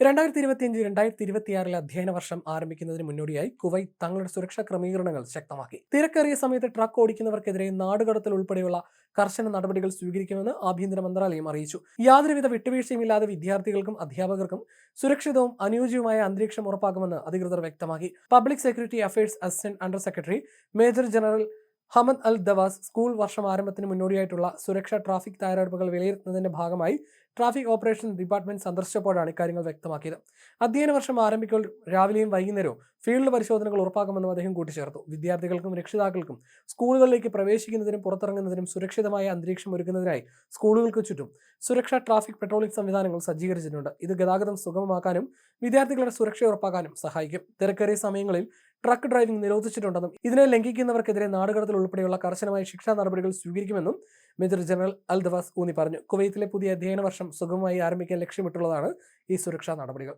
രണ്ടായിരത്തി ഇരുപത്തിയഞ്ച് രണ്ടായിരത്തി ഇരുപത്തിയാറിലെ അധ്യയന വർഷം ആരംഭിക്കുന്നതിന് മുന്നോടിയായി കുവൈത്ത് തങ്ങളുടെ സുരക്ഷാ ക്രമീകരണങ്ങൾ ശക്തമാക്കി. തിരക്കേറിയ സമയത്ത് ട്രക്ക് ഓടിക്കുന്നവർക്കെതിരെ നാടുകടത്തൽ ഉൾപ്പെടെയുള്ള കർശന നടപടികൾ സ്വീകരിക്കുമെന്ന് ആഭ്യന്തര മന്ത്രാലയം അറിയിച്ചു. യാതൊരുവിധ വിട്ടുവീഴ്ചയുമില്ലാതെ വിദ്യാർത്ഥികൾക്കും അധ്യാപകർക്കും സുരക്ഷിതവും അനുയോജ്യവുമായ അന്തരീക്ഷം ഉറപ്പാക്കുമെന്ന് അധികൃതർ വ്യക്തമാക്കി. Public security affairs assistant under secretary major general Hamad Al Dawas school വർഷം ആരംഭത്തിന് മുന്നോടിയായിട്ടുള്ള സുരക്ഷാ ട്രാഫിക് തയ്യാറെടുപ്പുകൾ വിലയിരുത്തുന്നതിന്റെ ഭാഗമായി ട്രാഫിക് ഓപ്പറേഷൻ ഡിപ്പാർട്ട്മെന്റ് സന്ദർശിച്ചപ്പോഴാണ് ഇക്കാര്യങ്ങൾ വ്യക്തമാക്കിയത്. അധ്യയന വർഷം ആരംഭിക്കുമ്പോൾ രാവിലെയും വൈകുന്നേരവും ഫീൽഡ് പരിശോധനകൾ ഉറപ്പാക്കുമെന്നും അദ്ദേഹം കൂട്ടിച്ചേർത്തു. വിദ്യാർത്ഥികൾക്കും രക്ഷിതാക്കൾക്കും സ്കൂളുകളിലേക്ക് പ്രവേശിക്കുന്നതിനും പുറത്തിറങ്ങുന്നതിനും സുരക്ഷിതമായ അന്തരീക്ഷം ഒരുക്കുന്നതിനായി സ്കൂളുകൾക്ക് ചുറ്റും സുരക്ഷാ ട്രാഫിക് പെട്രോളിംഗ് സംവിധാനങ്ങൾ സജ്ജീകരിച്ചിട്ടുണ്ട്. ഇത് ഗതാഗതം സുഗമമാക്കാനും വിദ്യാർത്ഥികളുടെ സുരക്ഷ ഉറപ്പാക്കാനും സഹായിക്കും. തിരക്കേറിയ സമയങ്ങളിൽ ട്രക്ക് ഡ്രൈവിംഗ് നിരോധിച്ചിട്ടുണ്ടെന്നും ഇതിനെ ലംഘിക്കുന്നവർക്കെതിരെ നാടുകടത്തിൽ ഉൾപ്പെടെയുള്ള കർശനമായ ശിക്ഷാ നടപടികൾ സ്വീകരിക്കുമെന്നും മേജർ ജനറൽ അൽദവാസ് ഊന്നി പറഞ്ഞു. കുവൈത്തിലെ പുതിയ അധ്യയന വർഷം സുഗമമായി ആരംഭിക്കാൻ ലക്ഷ്യമിട്ടുള്ളതാണ് ഈ സുരക്ഷാ നടപടികൾ.